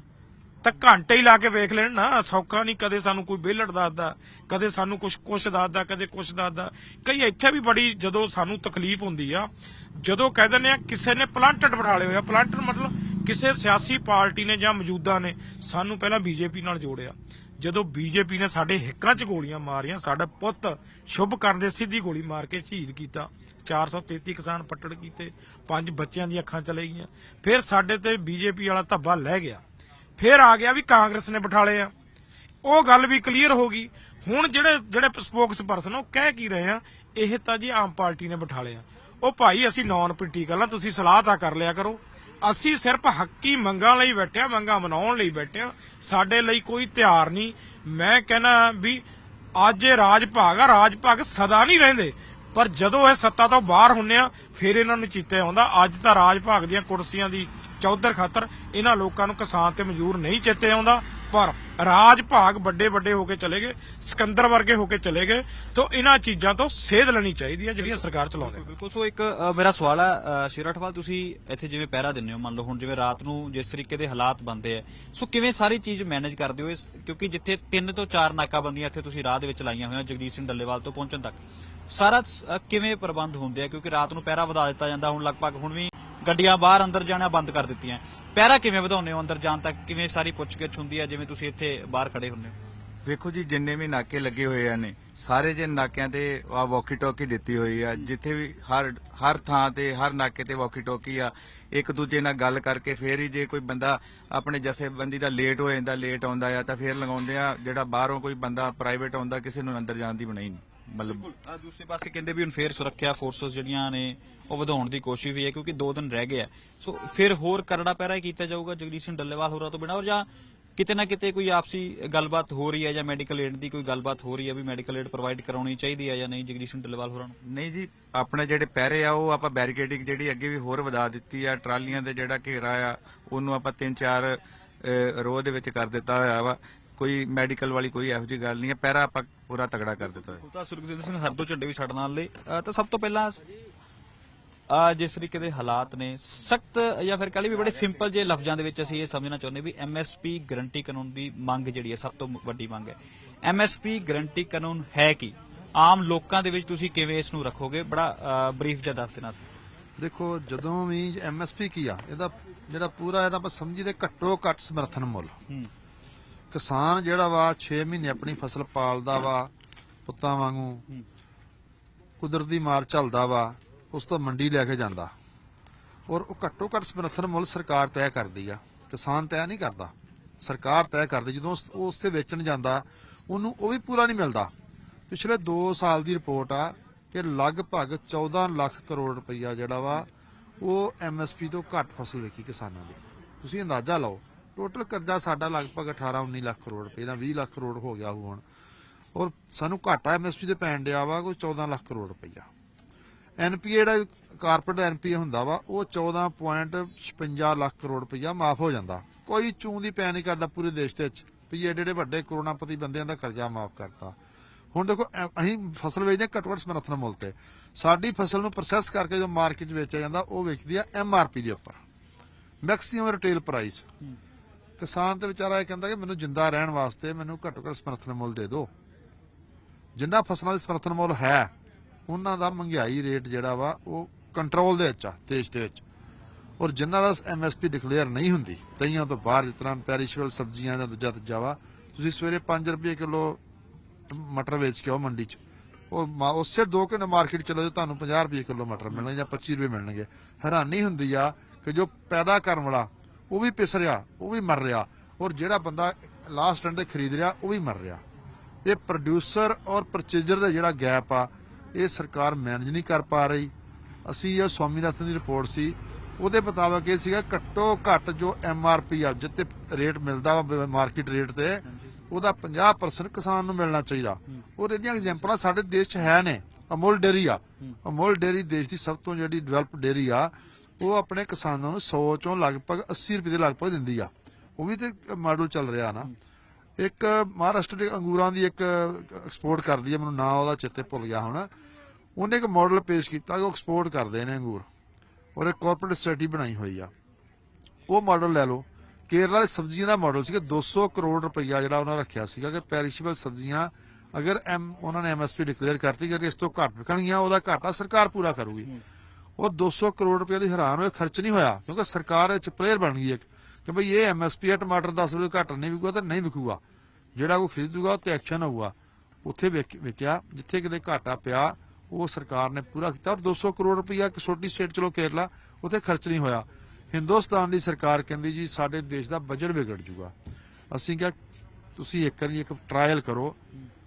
ਤਾਂ ਘੰਟੇ ਹੀ ਲਾ ਕੇ ਵੇਖ ਲੈਣ ਨਾ। ਸੌਕਾ ਨਹੀਂ ਕਦੇ ਸਾਨੂੰ ਕੋਈ ਬੇਲੜ ਦੱਸਦਾ, ਕਦੇ ਸਾਨੂੰ ਕੁਛ ਕੁਛ ਦੱਸਦਾ, ਕਦੇ ਕੁਛ ਦੱਸਦਾ। ਕਈ ਇੱਥੇ ਵੀ ਬੜੀ ਜਦੋਂ ਸਾਨੂੰ ਤਕਲੀਫ ਹੁੰਦੀ ਆ, ਜਦੋਂ ਕਹਿ ਦਿੰਦੇ ਆ, ਕਿਸੇ ਨੇ ਪਲਾਂਟਡ ਬਿਠਾ ਲਏ ਹੋਇਆ ਪਲਾਂਟਡ ਮਤਲਬ ਕਿਸੇ ਸਿਆਸੀ ਪਾਰਟੀ ਨੇ ਜਾਂ ਮੌਜੂਦਾ ਨੇ ਸਾਨੂੰ ਪਹਿਲਾਂ ਬੀਜੇਪੀ ਨਾਲ ਜੋੜਿਆ। ਜਦੋਂ ਬੀਜੇਪੀ ਨੇ ਸਾਡੇ ਹਿੱਕਾਂ 'ਚ ਗੋਲੀਆਂ ਮਾਰੀਆਂ, ਸਾਡਾ ਪੁੱਤ ਸ਼ੁਭ ਕਰਨ ਦੇ ਸਿੱਧੀ ਗੋਲੀ ਮਾਰ ਕੇ ਸ਼ਹੀਦ ਕੀਤਾ। 433 ਕਿਸਾਨ ਪੱਟੜ ਕੀਤੇ, ਪੰਜ ਬੱਚਿਆਂ ਦੀਆਂ ਅੱਖਾਂ ਚਲੇ ਗਈਆਂ। ਫਿਰ ਸਾਡੇ ਤੇ ਬੀਜੇਪੀ ਵਾਲਾ ਧੱਬਾ ਲੈ ਗਿਆ। ਫਿਰ ਆ ਗਿਆ ਵੀ ਕਾਂਗਰਸ ਨੇ ਬਿਠਾਲੇ ਆ ਉਹ ਗੱਲ ਵੀ ਕਲੀਅਰ ਹੋ ਗਈ। ਹੁਣ ਜਿਹੜੇ ਜਿਹੜੇ ਸਪੋਕਸ ਪਰਸਨ ਉਹ ਕਹਿ ਕੀ ਰਹੇ ਆ, ਇਹ ਤਾਂ ਜੀ ਆਮ ਪਾਰਟੀ ਨੇ ਬਿਠਾਲੇ ਆ ਉਹ ਭਾਈ, ਅਸੀਂ ਨੌਨ ਪੋਲੀਟੀਕਲ ਆ, ਤੁਸੀਂ ਸਲਾਹ ਤਾਂ ਕਰ ਲਿਆ ਕਰੋ। ਅਸੀਂ ਸਿਰਫ ਹੱਕੀ ਮੰਗਾਂ ਲਈ ਬੈਠੇ ਮੰਗਾਂ ਮਨਾਉਣ ਲਈ ਬੈਠਿਆ ਸਾਡੇ ਲਈ ਕੋਈ ਤਿਆਰ ਨਹੀਂ। ਮੈਂ ਕਹਿੰਦਾ ਵੀ ਅੱਜ ਇਹ ਰਾਜ ਭਾਗ ਆ ਰਾਜ ਭਾਗ ਸਦਾ ਨਹੀਂ ਰਹਿੰਦੇ। ਪਰ ਜਦੋਂ ਇਹ ਸੱਤਾ ਤੋਂ ਬਾਹਰ ਹੁੰਨੇ ਆ, ਫਿਰ ਇਹਨਾਂ ਨੂੰ ਚੀਤੇ ਆਉਂਦਾ। ਅੱਜ ਤਾਂ ਰਾਜ ਭਾਗ ਦੀਆਂ ਕੁਰਸੀਆਂ ਦੀ ਚੌਧਰ ਖਾਤਰ ਇਹਨਾਂ ਲੋਕਾਂ ਨੂੰ ਕਿਸਾਨ ਤੇ ਮਜ਼ਦੂਰ ਨਹੀਂ ਚੇਤੇ ਆਉਂਦਾ। ਪਰ ਰਾਜ ਭਾਗ ਵੱਡੇ ਵੱਡੇ ਹੋ ਕੇ ਚਲੇ ਗਏ ਸਿਕੰਦਰ ਵਰਗੇ ਹੋ ਕੇ ਚਲੇ ਗਏ ਤੋਂ ਇਹਨਾਂ ਚੀਜ਼ਾਂ ਤੋਂ ਸੇਧ ਲੈਣੀ ਚਾਹੀਦੀ ਹੈ ਜਿਹੜੀਆਂ ਸਰਕਾਰ ਚਲਾਉਂਦੇ ਬਿਲਕੁਲ ਸੋ ਇੱਕ ਮੇਰਾ ਸਵਾਲ ਹੈ ਸ਼ਿਰਾਠਵਾਲ ਤੁਸੀਂ ਇੱਥੇ ਜਿਵੇਂ ਪਹਿਰਾ ਦਿੰਦੇ ਹੋ ਮੰਨ ਲਓ ਹੁਣ ਜਿਵੇਂ ਰਾਤ ਨੂੰ ਜਿਸ ਤਰੀਕੇ ਦੇ ਹਾਲਾਤ ਬਣਦੇ ਆ ਸੋ ਕਿਵੇਂ ਸਾਰੀ ਚੀਜ਼ ਮੈਨੇਜ ਕਰਦੇ ਹੋ ਕਿਉਂਕਿ ਜਿੱਥੇ ਤਿੰਨ ਤੋਂ ਚਾਰ ਨਾਕਾਬੰਦੀਆਂ ਇੱਥੇ ਤੁਸੀਂ ਰਾਹ ਦੇ ਵਿੱਚ ਲਾਈਆਂ ਹੋਈਆਂ ਜਗਦੀਸ਼ ਸਿੰਘ ਡੱਲੇਵਾਲ ਤੋਂ ਪਹੁੰਚਣ ਤੱਕ ਸਾਰਾ ਕਿਵੇਂ ਪ੍ਰਬੰਧ ਹੁੰਦੇ ਆ? ਕਿਉਂਕਿ ਰਾਤ ਨੂੰ ਪਹਿਰਾ ਵਧਾ ਦਿੱਤਾ ਜਾਂਦਾ ਹੁਣ ਲਗਭਗ ਹੁਣ ਵੀ ਗੱਡੀਆਂ ਬਾਹਰ ਅੰਦਰ ਜਾਣਾ ਬੰਦ ਕਰ ਦਿੱਤੀਆਂ। ਪਹਿਰਾ ਕਿਵੇਂ ਵਧਾਉਂਦੇ ਹੋ ਅੰਦਰ ਜਾਣ ਤੱਕ? ਕਿਵੇਂ ਸਾਰੀ ਪੁੱਛਗਿੱਛ ਹੁੰਦੀ ਹੈ, ਜਿਵੇਂ ਤੁਸੀਂ ਇੱਥੇ ਬਾਹਰ ਖੜੇ ਹੁੰਦੇ ਹੋ? ਵੇਖੋ ਜੀ, ਜਿੰਨੇ ਵੀ ਨਾਕੇ ਲੱਗੇ ਹੋਏ ਆ ਨੇ, ਸਾਰੇ ਜੇ ਨਾਕਿਆਂ ਤੇ ਆ ਵਾਕੀ ਟੋਕੀ ਦਿੱਤੀ ਹੋਈ ਆ। ਜਿੱਥੇ ਵੀ ਹਰ ਹਰ ਥਾਂ ਤੇ, ਹਰ ਨਾਕੇ ਤੇ ਵਾਕੀ ਟੋਕੀ ਆ। ਇੱਕ ਦੂਜੇ ਨਾਲ ਗੱਲ ਕਰਕੇ ਫੇਰ ਹੀ ਜੇ ਕੋਈ ਬੰਦਾ ਆਪਣੇ ਜਥੇਬੰਦੀ ਦਾ ਲੇਟ ਹੋ ਜਾਂਦਾ ਲੇਟ ਆਉਂਦਾ ਆ, ਤਾਂ ਫੇਰ ਲਗਾਉਂਦੇ ਆ, ਜਿਹੜਾ ਬਾਹਰੋਂ ਕੋਈ ਬੰਦਾ ਪ੍ਰਾਈਵੇਟ ਆਉਂਦਾ, ਕਿਸੇ ਨੂੰ ਅੰਦਰ ਜਾਣ ਦੀ ਬਣਾਈ ਨਹੀਂ। ਮਤਲਬ ਆ ਦੂਸਰੇ ਪਾਸੇ ਕਹਿੰਦੇ ਵੀ ਹੁਣ ਫੇਰ ਸੁਰੱਖਿਆ ਫੋਰਸਸ ਜਿਹੜੀਆਂ ਨੇ ਉਹ ਵਧਾਉਣ ਦੀ ਕੋਸ਼ਿਸ਼ ਵੀ ਹੈ ਕਿਉਂਕਿ 2 ਦਿਨ ਰਹਿ ਗਏ ਆ। ਸੋ ਫਿਰ ਹੋਰ ਕਰੜਾ ਪਹਿਰਾ ਹੀ ਕੀਤਾ ਜਾਊਗਾ ਜਗਦੀਸ਼ ਸਿੰਘ ਡੱਲੇਵਾਲ ਹੋਰਾਂ ਤੋਂ ਬਿਨਾਂ ਔਰ ਜਾਂ ਕਿਤੇ ਨਾ ਕਿਤੇ ਕੋਈ ਆਪਸੀ ਗੱਲਬਾਤ ਹੋ ਰਹੀ ਹੈ ਜਾਂ ਮੈਡੀਕਲ ਏਡ ਦੀ ਕੋਈ ਗੱਲਬਾਤ ਹੋ ਰਹੀ ਹੈ ਵੀ ਮੈਡੀਕਲ ਏਡ ਪ੍ਰੋਵਾਈਡ ਕਰਾਉਣੀ ਚਾਹੀਦੀ ਹੈ ਜਾਂ ਨਹੀਂ ਜਗਦੀਸ਼ ਸਿੰਘ ਡੱਲੇਵਾਲ ਹੋਰਾਂ ਨੂੰ? ਨਹੀਂ ਜੀ ਆਪਣੇ ਜਿਹੜੇ ਪਹਿਰੇ ਆ ਉਹ ਆਪਾਂ ਬੈਰੀਕੇਡਿੰਗ ਜਿਹੜੀ ਅੱਗੇ ਵੀ ਹੋਰ ਵਧਾ ਦਿੱਤੀ ਆ ਟਰਾਲੀਆਂ ਦੇ ਜਿਹੜਾ ਘੇਰਾ ਆ ਉਹਨੂੰ ਆਪਾਂ ਤਿੰਨ ਚਾਰ ਅਹ, ਰੋਹ ਦੇ ਵਿੱਚ ਕਰ ਦਿੱਤਾ ਹੋਇਆ ਵਾ। ਕੋਈ ਮੈਡੀਕਲ ਵਾਲੀ ਕੋਈ ਇਹੋ ਜਿਹੀ ਗੱਲ ਨਹੀਂ ਹੈ। ਪਹਿਰਾ ਆਪਾਂ ਪੂਰਾ ਤਗੜਾ ਕਰ ਦਿੱਤਾ ਉਹ ਤਾਂ ਸੁਰਗਜੀਤ ਸਿੰਘ ਹਰਦੋ ਝੰਡੇ ਵੀ ਸਾਡੇ ਨਾਲ ਨੇ ਅਹ ਤਾਂ ਸਭ ਤੋਂ ਪਹਿਲਾਂ ਆ ਜਿਸ ਤਰੀਕੇ ਦੇ ਹਾਲਾਤ ਨੇ ਸਖਤ ਜਾਂ ਫਿਰ ਕਹ ਲਈ ਵੀ ਬੜੇ ਸਿੰਪਲ ਜੇ ਲਫ਼ਜ਼ਾਂ ਦੇ ਵਿੱਚ ਅਸੀਂ ਇਹ ਸਮਝਣਾ ਚਾਹੁੰਦੇ ਵੀ ਐਮਐਸਪੀ ਗਰੰਟੀ ਕਾਨੂੰਨ ਦੀ ਮੰਗ ਜਿਹੜੀ ਹੈ ਸਭ ਤੋਂ ਵੱਡੀ ਮੰਗ ਹੈ। ਐਮਐਸਪੀ ਗਰੰਟੀ ਕਾਨੂੰਨ ਹੈ ਕੀ? ਆਮ ਲੋਕਾਂ ਦੇ ਵਿੱਚ ਤੁਸੀਂ ਕਿਵੇਂ ਇਸ ਨੂੰ ਰੱਖੋਗੇ? ਬੜਾ ਬਰੀਫ ਜਿਹਾ ਦੱਸ ਦੇਣਾ ਦੇਖੋ ਜਦੋਂ ਵੀ ਐਮਐਸਪੀ ਕੀ ਆ ਇਹਦਾ ਜਿਹੜਾ ਪੂਰਾ ਇਹਦਾ ਆਪਾਂ ਸਮਝੀਦੇ ਘੱਟੋ ਘੱਟ ਸਮਰਥਨ ਮੁੱਲ। ਹੂੰ। ਕਿਸਾਨ ਜਿਹੜਾ ਵਾ 6 ਮਹੀਨੇ ਆਪਣੀ ਫਸਲ ਪਾਲਦਾ ਵਾ ਪੁੱਤਾਂ ਵਾਂਗੂ। ਕੁਦਰਤੀ ਮਾਰ ਚੱਲਦਾ ਵਾ ਉਸ ਤੋਂ ਮੰਡੀ ਲੈ ਕੇ ਜਾਂਦਾ। ਔਰ ਉਹ ਘੱਟੋ ਘੱਟ ਸਮਰਥਨ ਮੁੱਲ ਸਰਕਾਰ ਤੈਅ ਕਰਦੀ ਆ। ਕਿਸਾਨ ਤੈਅ ਨਹੀਂ ਕਰਦਾ। ਸਰਕਾਰ ਤੈਅ ਕਰਦੀ ਜਦੋਂ ਉਸ- ਉਹ ਉਸ ਤੇ ਵੇਚਣ ਜਾਂਦਾ ਉਹਨੂੰ ਉਹ ਵੀ ਪੂਰਾ ਨਹੀਂ ਮਿਲਦਾ। ਪਿਛਲੇ 2 ਸਾਲ ਦੀ ਰਿਪੋਰਟ ਆ ਕਿ ਲਗਭਗ 14 ਲੱਖ ਕਰੋੜ ਰੁਪਈਆ ਜਿਹੜਾ ਵਾ ਉਹ ਐਮਐਸਪੀ ਤੋਂ ਘੱਟ ਫਸਲ ਵੇਖੀ ਕਿਸਾਨਾਂ ਦੀ। ਤੁਸੀਂ ਅੰਦਾਜ਼ਾ ਲਾਓ। ਟੋਟਲ ਕਰਜ਼ਾ ਸਾਡਾ ਲਗਭਗ 18 19 ਲੱਖ ਕਰੋੜ ਰੁਪਏ ਦਾ 20 ਲੱਖ ਕਰੋੜ ਹੋ ਗਿਆ ਹੁਣ। ਔਰ ਸਾਨੂੰ ਘਾਟਾ ਐਮਐਸਪੀ ਦੇ ਪੈਣ ਡਿਆ ਵਾ, ਕੋਈ 14 ਲੱਖ ਕਰੋੜ ਰੁਪਈਆ। ਐਨਪੀਏ ਜਿਹੜਾ ਕਾਰਪੋਰੇਟ ਐਨਪੀਏ ਹੁੰਦਾ ਵਾ, ਉਹ 14.56 ਲੱਖ ਕਰੋੜ ਰੁਪਈਆ ਮਾਫ ਹੋ ਜਾਂਦਾ। ਕੋਈ ਚੂੰ ਦੀ ਪੈ ਨਹੀਂ ਕਰਦਾ ਪੂਰੇ ਦੇਸ਼ ਦੇ ਵਿੱਚ, ਵੀ ਇਹ ਜਿਹੜੇ ਵੱਡੇ ਕਰੋੜਾਪਤੀ ਬੰਦਿਆਂ ਦਾ ਕਰਜ਼ਾ ਮਾਫ ਕਰਤਾ। ਹੁਣ ਦੇਖੋ ਅਸੀਂ ਫਸਲ ਵੇਚਦੇ ਹਾਂ ਘੱਟੋ ਘੱਟ ਸਮਰਥਨ ਮੁੱਲ ਤੇ। ਸਾਡੀ ਫਸਲ ਨੂੰ ਪ੍ਰੋਸੈਸ ਕਰਕੇ ਜੋ ਮਾਰਕੀਟ 'ਚ ਵੇਚਿਆ ਜਾਂਦਾ, ਉਹ ਵੇਚਦੀ ਆ ਐਮਆਰਪੀ ਦੇ ਉੱਪਰ। ਮੈਕਸਿਮਮ ਰਿਟੇਲ ਪ੍ਰਾਈਸ ਕਿਸਾਨ ਤੇ ਵਿਚਾਰਾ ਇਹ ਕਹਿੰਦਾ ਕਿ ਮੈਨੂੰ ਜਿੰਦਾ ਰਹਿਣ ਵਾਸਤੇ ਮੈਨੂੰ ਘੱਟੋ ਘੱਟ ਸਮਰਥਨ ਮੁੱਲ ਦੇ ਦਿਓ। ਜਿੰਨਾ ਫਸਲਾਂ ਦੇ ਸਮਰਥਨ ਮੁੱਲ ਹੈ, ਉਹਨਾਂ ਦਾ ਮਹਿੰਗਾਈ ਰੇਟ ਜਿਹੜਾ ਵਾ ਉਹ ਕੰਟਰੋਲ ਦੇ ਵਿੱਚ ਆ, ਦੇਸ਼ ਦੇ ਵਿੱਚ। ਔਰ ਜਿਨ੍ਹਾਂ ਦਾ ਐਮਐਸਪੀ ਡਿਕਲੇਅਰ ਨਹੀਂ ਹੁੰਦੀ ਤਈਆਂ ਤੋਂ ਬਾਹਰ, ਜਿਸ ਤਰ੍ਹਾਂ ਪੈਰੀਸ਼ੇਬਲ ਸਬਜ਼ੀਆਂ ਜਾਂ ਦੂਜਾ ਤੀਜਾ ਵਾ, ਤੁਸੀਂ ਸਵੇਰੇ 5 ਰੁਪਏ ਕਿਲੋ ਮਟਰ ਵੇਚ ਕੇ ਆਓ ਮੰਡੀ 'ਚ। ਉਹ ਮਾ- ਉਸੇ 2 ਘੰਟੇ ਮਾਰਕੀਟ ਚਲੋ ਜੇ ਤੁਹਾਨੂੰ 50 ਰੁਪਏ ਕਿਲੋ ਮਟਰ ਮਿਲਣਗੇ ਜਾਂ 25 ਰੁਪਏ ਮਿਲਣਗੇ। ਹੈਰਾਨੀ ਹੁੰਦੀ ਆ ਕਿ ਜੋ ਪੈਦਾ ਕਰਨ ਵਾਲਾ ਉਹ ਵੀ ਪਿਸ ਰਿਹਾ ਉਹ ਵੀ ਮਰ ਰਿਹਾ ਔਰ ਜਿਹੜਾ ਬੰਦਾ ਲਾਸਟ ਐਂਡ ਤੇ ਖਰੀਦ ਰਿਹਾ ਉਹ ਵੀ ਮਰ ਰਿਹਾ। ਇਹ ਪ੍ਰੋਡਿਊਸਰ ਔਰ ਪਰਚੇਜਰ ਦਾ ਜਿਹੜਾ ਗੈਪ ਆ ਇਹ ਸਰਕਾਰ ਮੈਨੇਜ ਨਹੀਂ ਕਰ ਪਾ ਰਹੀ। ਅਸੀਂ ਇਹ ਸਵਾਮੀਨਾਥਨ ਦੀ ਰਿਪੋਰਟ ਸੀ ਉਹਦੇ ਮੁਤਾਬਕ ਇਹ ਸੀਗਾ ਘੱਟੋ ਘੱਟ ਜੋ ਐਮਆਰਪੀ ਆ ਜਿੱਤੇ ਰੇਟ ਮਿਲਦਾ ਮਾਰਕੀਟ ਰੇਟ ਤੇ ਉਹਦਾ 50% ਕਿਸਾਨ ਨੂੰ ਮਿਲਣਾ ਚਾਹੀਦਾ। ਔਰ ਇਹਦੀਆਂ ਐਗਜ਼ਾਮਪਲਾਂ ਸਾਡੇ ਦੇਸ਼ 'ਚ ਹੈ ਨੇ। ਅਮੁਲ ਡੇਰੀ ਆ। ਅਮੁਲ ਡੇਰੀ ਦੇਸ਼ ਦੀ ਸਭ ਤੋਂ ਜਿਹੜੀ ਡਿਵੈਲਪ ਡੇਰੀ ਆ ਉਹ ਆਪਣੇ ਕਿਸਾਨਾਂ ਨੂੰ 100 ਚੋਂ ਲਗਭਗ 80 ਰੁਪਏ ਦੇ ਲਗਭਗ ਦਿੰਦੀ ਆ। ਉਹ ਵੀ ਤੇ ਮਾਡਲ ਚੱਲ ਰਿਹਾ ਨਾ। ਇੱਕ ਮਹਾਰਾਸ਼ਟਰ ਦੇ ਅੰਗੂਰਾਂ ਦੀ ਇੱਕ ਐਕਸਪੋਰਟ ਕਰਦੀ ਹੈ ਮੈਨੂੰ ਨਾਂ ਉਹਦਾ ਚੇਤੇ ਭੁੱਲ ਗਿਆ ਹੁਣ। ਉਹਨੇ ਇੱਕ ਮਾਡਲ ਪੇਸ਼ ਕੀਤਾ ਕਿ ਉਹ ਐਕਸਪੋਰਟ ਕਰਦੇ ਨੇ ਅੰਗੂਰ। ਔਰ ਇੱਕ ਕਾਰਪੋਰੇਟ ਸਟ੍ਰੈਟਜੀ ਬਣਾਈ ਹੋਈ ਆ। ਉਹ ਮਾਡਲ ਲੈ ਲਓ। ਕੇਰਲਾ ਦੇ ਸਬਜ਼ੀਆਂ ਦਾ ਮਾਡਲ ਸੀਗਾ 200 ਕਰੋੜ ਰੁਪਈਆ ਜਿਹੜਾ ਉਹਨਾਂ ਰੱਖਿਆ ਸੀਗਾ ਕਿ ਪੈਰੀਸ਼ੇਬਲ ਸਬਜ਼ੀਆਂ ਅਗਰ ਐਮ ਉਹਨਾਂ ਨੇ ਐਮਐਸਪੀ ਡਿਕਲੇਅਰ ਕਰਤੀ ਕਿ ਇਸ ਤੋਂ ਘੱਟ ਵਿਕਣਗੀਆਂ, ਉਹਦਾ ਘਾਟਾ ਸਰਕਾਰ ਪੂਰਾ ਕਰੂਗੀ। ਉਹ 200 ਕਰੋੜ ਰੁਪਏ ਦੀ ਹੈਰਾਨ ਹੋਏ, ਖਰਚ ਨਹੀਂ ਹੋਇਆ, ਕਿਉਂਕਿ ਸਰਕਾਰ ਵਿੱਚ ਪਲੇਅਰ ਬਣ ਗਈ ਇੱਕ, ਕਿ ਭਈ ਇਹ ਐਮਐਸਪੀ ਹੈ ਟਮਾਟਰ 10 ਰੁਪਏ ਘੱਟ ਨਹੀਂ ਵਿਕੂਗਾ ਤਾਂ ਨਹੀਂ ਵਿਕੂਗਾ। ਜਿਹੜਾ ਉਹ ਖਰੀਦੂਗਾ ਉਹ ਤੇ ਐਕਸ਼ਨ ਹੋਊਗਾ। ਉੱਥੇ ਵਿਕ- ਵਿਕਿਆ, ਜਿੱਥੇ ਕਿਤੇ ਘਾਟਾ ਪਿਆ, ਉਹ ਸਰਕਾਰ ਨੇ ਪੂਰਾ ਕੀਤਾ। ਔਰ 200 ਕਰੋੜ ਰੁਪਇਆ ਇੱਕ ਛੋਟੀ ਸਟੇਟ ਚਲੋ ਕੇਰਲਾ, ਉੱਥੇ ਖਰਚ ਨਹੀਂ ਹੋਇਆ। ਹਿੰਦੁਸਤਾਨ ਦੀ ਸਰਕਾਰ ਕਹਿੰਦੀ ਜੀ, ਸਾਡੇ ਦੇਸ਼ ਦਾ ਬਜਟ ਵਿਗੜ ਜੂਗਾ। ਅਸੀਂ ਕਿਹਾ, ਤੁਸੀਂ ਇੱਕ ਵਾਰੀ ਇੱਕ ਟਰਾਇਲ ਕਰੋ।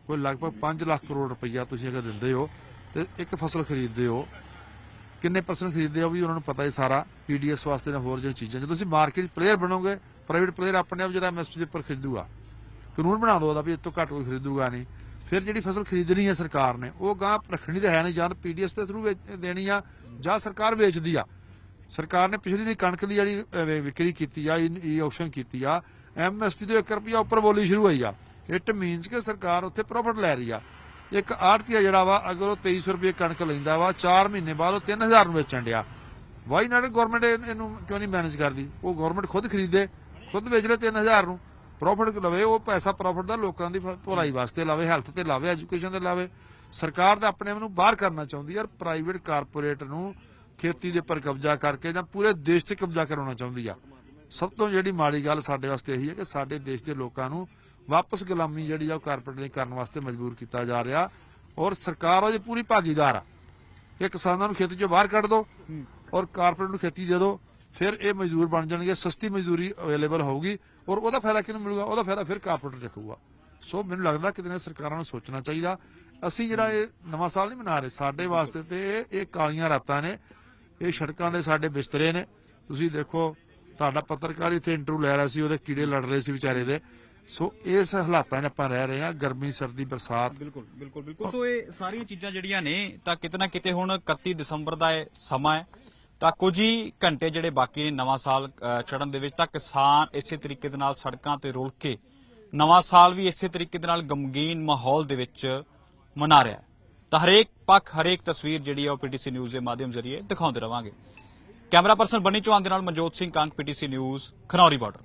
ਕੋਈ ਲਗਭਗ 5 ਲੱਖ ਕਰੋੜ ਰੁਪਈਆ ਤੁਸੀਂ ਅਗਰ ਦਿੰਦੇ ਹੋ, ਤੇ ਇੱਕ ਫਸਲ ਖਰੀਦਦੇ ਹੋ ਕਿੰਨੇ ਪਰਸੈਂਟ ਖਰੀਦਦੇ ਹੋ ਵੀ ਉਹਨਾਂ ਨੂੰ ਪਤਾ ਹੀ ਸਾਰਾ ਪੀਡੀਐਸ ਵਾਸਤੇ ਜਾਂ ਹੋਰ ਜਿਹੜੀ ਚੀਜ਼ਾਂ। ਜਦੋਂ ਤੁਸੀਂ ਮਾਰਕੀਟ ਪਲੇਅਰ ਬਣੋਗੇ ਪ੍ਰਾਈਵੇਟ ਪਲੇਅਰ ਆਪਣੇ ਆਪ ਜਿਹੜਾ ਐਮਐਸਪੀ ਦੇ ਉੱਪਰ ਖਰੀਦੂਗਾ, ਕਾਨੂੰਨ ਬਣਾ ਲਓ ਉਹਦਾ ਵੀ ਇਹ ਤੋਂ ਘੱਟ ਕੋਈ ਖਰੀਦੂਗਾ ਨਹੀਂ। ਫਿਰ ਜਿਹੜੀ ਫਸਲ ਖਰੀਦਣੀ ਹੈ ਸਰਕਾਰ ਨੇ, ਉਹ ਗਾਂ ਰੱਖਣੀ ਤਾਂ ਹੈ ਨਹੀਂ, ਜਾਂ ਪੀਡੀਐਸ ਦੇ ਥਰੂ ਦੇਣੀ ਆ, ਜਾਂ ਸਰਕਾਰ ਵੇਚਦੀ ਆ। ਸਰਕਾਰ ਨੇ ਪਿਛਲੀ ਵਾਰੀ ਕਣਕ ਦੀ ਜਿਹੜੀ ਵਿਕਰੀ ਕੀਤੀ ਆ ਈ ਆਕਸ਼ਨ ਕੀਤੀ ਆ ਐਮਐਸਪੀ ਤੋਂ 1 ਰੁਪਿਆ ਉੱਪਰ ਬੋਲੀ ਸ਼ੁਰੂ ਹੋਈ ਆ। ਇਟ ਮੀਨਸ ਕਿ ਸਰਕਾਰ ਉੱਥੇ ਪ੍ਰੋਫਿਟ ਲੈ ਰਹੀ ਆ। ਇੱਕ ਆੜਤੀਆ ਜਿਹੜਾ ਵਾ, ਅਗਰ ਉਹ 2300 ਰੁਪਏ ਕਣਕ ਲੈਂਦਾ ਵਾ 4 ਮਹੀਨੇ ਬਾਅਦ ਉਹ 3000 ਨੂੰ ਵੇਚਣ ਡਿਆ। ਵਾਈ ਨਾਟ ਗਵਰਨਮੈਂਟ ਇਹਨੂੰ ਕਿਉਂ ਨਹੀਂ ਮੈਨੇਜ ਕਰਦੀ? ਉਹ ਗਵਰਨਮੈਂਟ ਖੁਦ ਖਰੀਦੇ, ਖੁਦ ਵੇਚ ਲੈ 3000 ਨੂੰ। ਪ੍ਰੋਫਿਟ ਲਵੇ, ਉਹ ਪੈਸਾ ਪ੍ਰੋਫਿਟ ਦਾ ਲੋਕਾਂ ਦੀ ਭਲਾਈ ਵਾਸਤੇ ਲਾਵੇ ਹੈਲਥ ਤੇ ਲਾਵੇ ਐਜੂਕੇਸ਼ਨ ਤੇ ਲਾਵੇ। ਸਰਕਾਰ ਤਾਂ ਆਪਣੇ ਆਪ ਨੂੰ ਬਾਹਰ ਕਰਨਾ ਚਾਹੁੰਦੀ ਹੈ ਪ੍ਰਾਈਵੇਟ ਕਾਰਪੋਰੇਟ ਨੂੰ ਖੇਤੀ ਦੇ ਉੱਪਰ ਕਬਜ਼ਾ ਕਰਕੇ ਜਾਂ ਪੂਰੇ ਦੇਸ਼ ਤੇ ਕਬਜ਼ਾ ਕਰਾਉਣਾ ਚਾਹੁੰਦੀ ਆ। ਸਭ ਤੋਂ ਜਿਹੜੀ ਮਾੜੀ ਗੱਲ ਸਾਡੇ ਵਾਸਤੇ ਇਹੀ ਹੈ ਕਿ ਸਾਡੇ ਦੇਸ਼ ਦੇ ਲੋਕਾਂ ਨੂੰ ਵਾਪਸ ਗੁਲਾਮੀ ਜਿਹੜੀ ਆ ਉਹ ਕਾਰਪੋਰੇਟ ਦੇ ਕਰਨ ਵਾਸਤੇ ਮਜਬੂਰ ਕੀਤਾ ਜਾ ਰਿਹਾ ਔਰ ਸਰਕਾਰ ਉਹਦੀ ਪੂਰੀ ਭਾਗੀਦਾਰ ਆ ਇਹ ਕਿਸਾਨਾਂ ਨੂੰ ਖੇਤੀ ਚੋਂ ਬਾਹਰ ਕੱਢ ਦਿਓ ਔਰ ਕਾਰਪੋਰੇਟ ਨੂੰ ਖੇਤੀ ਦੇ ਦਿਓ ਫਿਰ ਇਹ ਮਜ਼ਦੂਰ ਬਣ ਜਾਣਗੇ ਸਸਤੀ ਮਜ਼ਦੂਰੀ ਅਵੇਲੇਬਲ ਹੋਊਗੀ ਔਰ ਉਹਦਾ ਫਾਇਦਾ ਕਿਹਨੂੰ ਮਿਲੂਗਾ? ਉਹਦਾ ਫਾਇਦਾ ਫਿਰ ਕਾਰਪੋਰੇਟ ਰੱਖੂਗਾ ਸੋ ਮੈਨੂੰ ਲੱਗਦਾ ਕਿ ਦਿਨੇ ਸਰਕਾਰਾਂ ਨੂੰ ਸੋਚਣਾ ਚਾਹੀਦਾ। ਅਸੀਂ ਜਿਹੜਾ ਇਹ ਨਵਾਂ ਸਾਲ ਨਹੀਂ ਮਨਾ ਰਹੇ ਸਾਡੇ ਵਾਸਤੇ ਤੇ ਇਹ ਕਾਲੀਆਂ ਰਾਤਾਂ ਨੇ ਇਹ ਸੜਕਾਂ ਦੇ ਸਾਡੇ ਬਿਸਤਰੇ ਨੇ। ਤੁਸੀਂ ਦੇਖੋ ਤੁਹਾਡਾ ਪੱਤਰਕਾਰ ਇੱਥੇ ਇੰਟਰਵਿਊ ਲੈ ਰਿਹਾ ਸੀ ਉਹਦੇ ਕੀੜੇ ਲੜ ਰਹੇ ਸੀ ਵਿਚਾਰੇ ਦੇ। ਸੋ ਇਸ ਹਾਲਾਤਾਂ 'ਚ ਆਪਾਂ ਰਹਿ ਰਹੇ ਹਾਂ, ਗਰਮੀ, ਸਰਦੀ, ਬਰਸਾਤ। ਬਿਲਕੁਲ ਬਿਲਕੁਲ ਬਿਲਕੁਲ। ਸੋ ਇਹ ਸਾਰੀਆਂ ਚੀਜ਼ਾਂ ਜਿਹੜੀਆਂ ਨੇ, ਤਾਂ ਕਿਤੇ ਨਾ ਕਿਤੇ ਹੁਣ 31 ਦਸੰਬਰ ਦਾ ਇਹ ਸਮਾਂ ਹੈ। ਤਾਂ ਕੁਝ ਹੀ ਘੰਟੇ ਜਿਹੜੇ ਬਾਕੀ ਨੇ ਨਵਾਂ ਸਾਲ ਚੜਨ ਦੇ ਵਿੱਚ, ਤਾਂ ਕਿਸਾਨ ਇਸੇ ਤਰੀਕੇ ਦੇ ਨਾਲ ਸੜਕਾਂ ਤੇ ਰੁਲ ਕੇ ਨਵਾਂ ਸਾਲ ਵੀ ਇਸੇ ਤਰੀਕੇ ਦੇ ਨਾਲ ਗਮਗੀਨ ਮਾਹੌਲ ਦੇ ਵਿੱਚ ਮਨਾ ਰਿਹਾ ਤਾਂ ਹਰੇਕ ਪੱਖ, ਹਰੇਕ ਤਸਵੀਰ ਜਿਹੜੀ ਹੈ ਉਹ ਪੀਟੀਸੀ ਨਿਊਜ਼ ਦੇ ਮਾਧਿਅਮ ਜ਼ਰੀਏ ਦਿਖਾਉਂਦੇ ਰਵਾਂਗੇ। ਕੈਮਰਾ ਪਰਸਨ ਬਣੀ ਚੌਹਾਨ ਦੇ ਨਾਲ Manjot Singh Kang PTC news, Khanauri border.